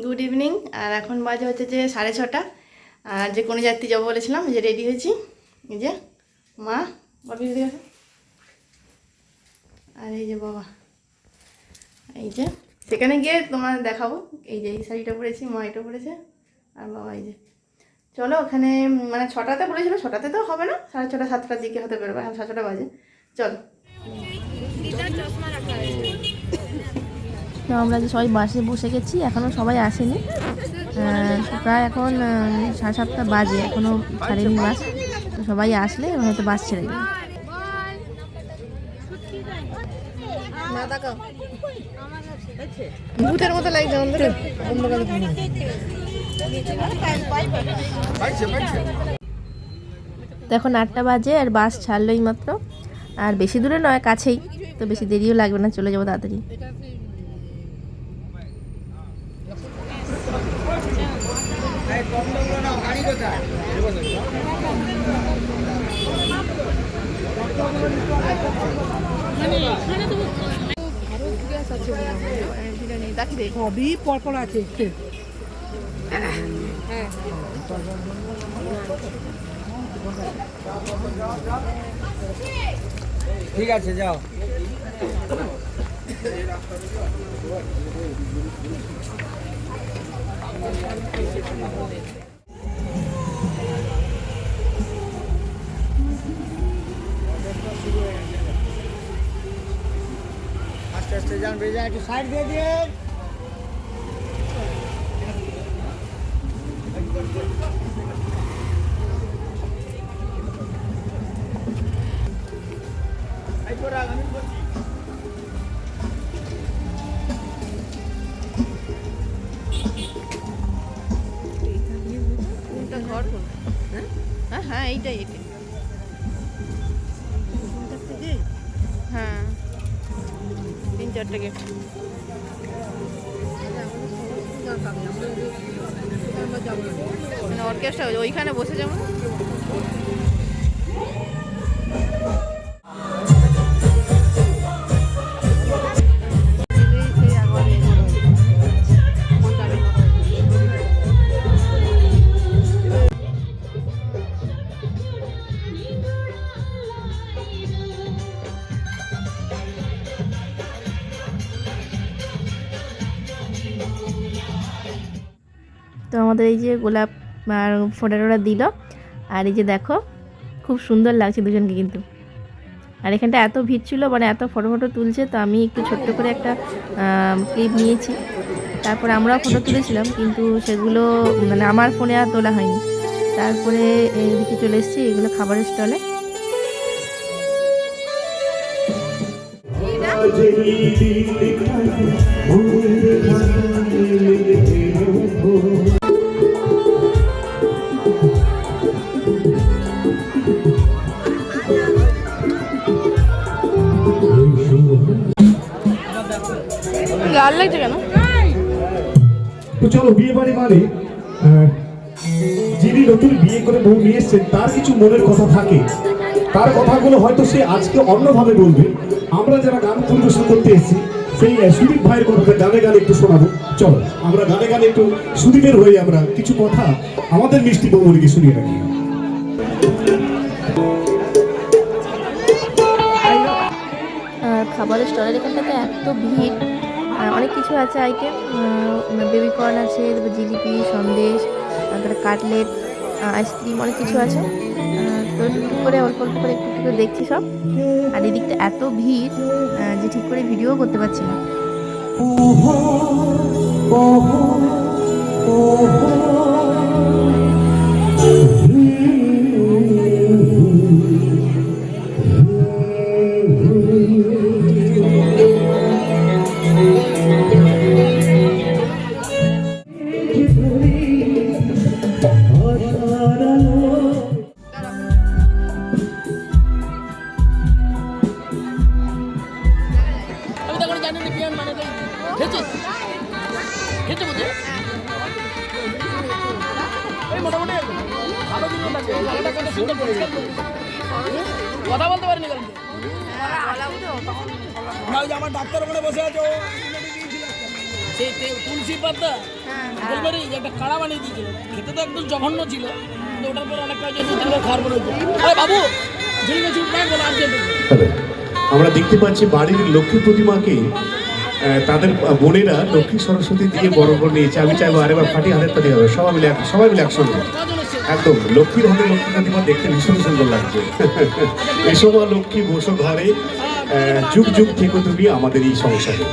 Good evening আর এখন বাজে হচ্ছে যে সাড়ে ছটা। আর যে কোনো যাত্রী যাব বলেছিলাম যে রেডি হয়েছি। এই যে মা, বাবি। আর এই যে বাবা, এই যে সেখানে গিয়ে তোমার দেখাবো। এই যে এই শাড়িটা পরেছি, মা এটা পরেছে, আর বাবা এই যে। চলো ওখানে মানে ছটাতে বলেছিল, ছটাতে তো হবে না, সাড়ে ছটা, সাতটার দিকে হতে পারবে সাড়ে ছটা বাজে। চলো। তো আমরা যে সবাই বাসে বসে গেছি এখনও সবাই আসেনি। প্রায় এখন সাড়ে সাতটা বাজে এখনও ছাড়েনি বাস। তো সবাই আসলে হয়তো বাস ছেড়ে দেবে। ভূতের মতো লাগছে তো এখন আটটা বাজে আর বাস ছাড়লোই মাত্র আর বেশি দূরে নয় কাছেই। তো বেশি দেরিও লাগবে না চলে যাব তাড়াতাড়ি। সবই পরপর আছে ঠিক আছে যাও। আস্তে আস্তে যান বেজা একটু সাইড দিয়ে দিয়ে কোনটা ঘর কোনটা হ্যাঁ? হ্যাঁ এইটাই এটাই হ্যাঁ। তিন, চারটে গেট মানে অর্কেস্ট্রা ওইখানে বসে যেমন তো আমাদের এই যে গোলাপ আর ফোটা টোটা দিল। আর এই যে দেখো, খুব সুন্দর লাগছে দুজনকে কিন্তু। আর এখানটা এত ভিড় ছিল মানে এত ফটো ফটো তুলছে, তো আমি একটু ছোট্ট করে একটা ক্লিপ নিয়েছি। তারপরে আমরাও ফটো তুলেছিলাম, কিন্তু সেগুলো মানে আমার ফোনে আর তোলা হয়নি। তারপরে এদিকে চলে এসেছি, এগুলো খাবারের স্টলে। তো চলো, বিয়ে বাড়ি মানে যিনি নতুন বিয়ে করে বউ নিয়ে এসছেন, তার কিছু মনের কথা থাকে। তার কথাগুলো হয়তো সে আজকে অন্যভাবে বলবে। আমরা যারা গান পরিবেশন করতে এসেছি, সেই সুদীপ ভাইয়ের কথাটা গানে গানে একটু শোনাবো। চলো, আমরা গানে গানে একটু সুদীপের হয়ে আমরা কিছু কথা আমাদের মিষ্টি বৌমনিকে শুনিয়ে রাখি। খাবারের স্টলের এখানটাতে এত ভিড়। আর অনেক কিছু আছে আইটেম। বেবি কর্ন আছে, তারপর জিলিপি, সন্দেশ, তারপরে কাটলেট আইসক্রিম অনেক কিছু আছে। তো টুক করে, অল্প অল্প করে একটু একটু করে দেখছি সব। আর এদিকটা এত ভিড় যে ঠিক করে ভিডিও করতে পারছি না। কথা বলতে পারিনি কালকে। না ওই যে আমার ডাক্তার ওখানে বসে আছে ও। সেই তুলসী পাতা গোলমরিচ একটা কাড়া বানিয়ে দিয়েছিল। খেতে তো একদম জঘন্য ছিল। কিন্তু ওটার পর অনেকটা খাওয়ার মনে আরে বাবু ঝিলিকে চুপ না বলো আর আমরা দেখতে পাচ্ছি বাড়ির লক্ষ্মী প্রতিমাকে তাদের বোনেরা লক্ষ্মী সরস্বতী দিয়ে বড় করে নিয়েছে। আমি চাইব আরেবার ফাটি হাতের তালি হবে। সবাই মিলে সবাই মিলে একসঙ্গে। একদম লক্ষ্মীর হাতে লক্ষ্মী প্রতিমা দেখতে ভীষণ সুন্দর লাগছে। এসো মা লক্ষ্মী বসো ঘরে যুগ যুগ থেকে তুমি আমাদের এই সংসারে।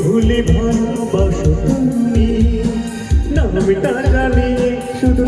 ভুলে ভালোবাসো তুমি নামটা জানি শুধু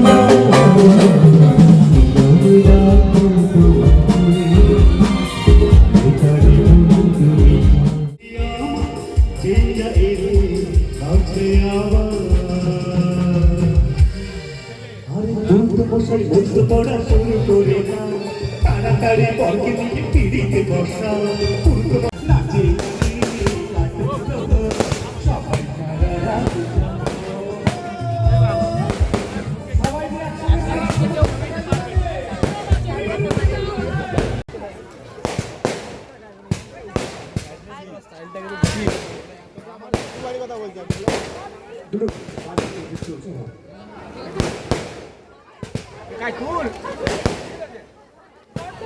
পড়া তাড়াতাড়ি বরকে নিয়ে পিড়িতে বসা সারা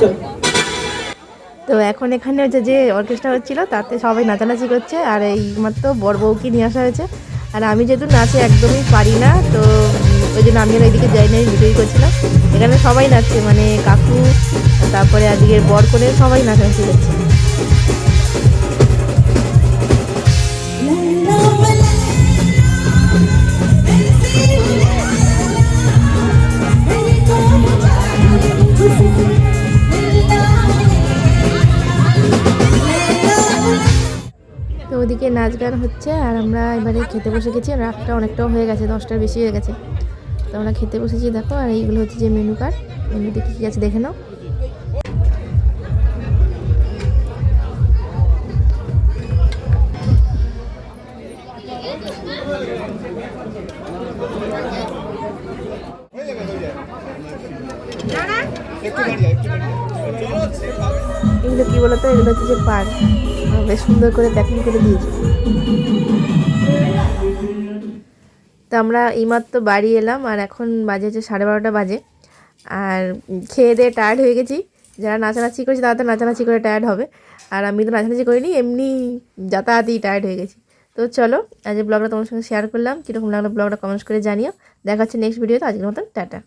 চলো। তো এখন এখানে হচ্ছে যে অর্কেস্ট্রা হচ্ছিল, তাতে সবাই নাচানাচি করছে, আর এই মাত্র বর বউকে নিয়ে আসা হয়েছে। আর আমি যেহেতু নাচে একদমই পারি না, তো ওই জন্য আমি ওইদিকে যাই না ভিডিওই করছিলাম। এখানে সবাই নাচছে মানে কাকু, তারপরে আজকের বর করে সবাই নাচানাচি করছে। ওদিকে নাচ গান হচ্ছে আর আমরা এবারে খেতে বসে গেছি রাতটা অনেকটাও হয়ে গেছে, দশটার বেশি হয়ে গেছে। তো আমরা খেতে বসেছি, দেখো, আর এইগুলো হচ্ছে যে মেনু কার্ড মেনুতে কী কী আছে দেখে নাও। এগুলো কি বলতো? এগুলো হচ্ছে যে পার্ক বেশ সুন্দর করে প্যাকিং করে দিয়েছে। তো আমরা এইমাত্র বাড়ি এলাম, আর এখন বাজে হচ্ছে সাড়ে বারোটা বাজে। আর খেয়ে দিয়ে টায়ার্ড হয়ে গেছি। যারা নাচানাচি করেছে, তারা তো নাচানাচি করে টায়ার্ড হবে। আর আমি তো নাচানাচি করিনি, এমনি যাতায়াতেই টায়ার্ড হয়ে গেছি। তো চলো আজ ব্লগটা তোমার সঙ্গে শেয়ার করলাম। কীরকম লাগল ব্লগটা কমেন্টস করে জানিও। দেখা হচ্ছে নেক্সট ভিডিওতে আজকের মতন, টাটা।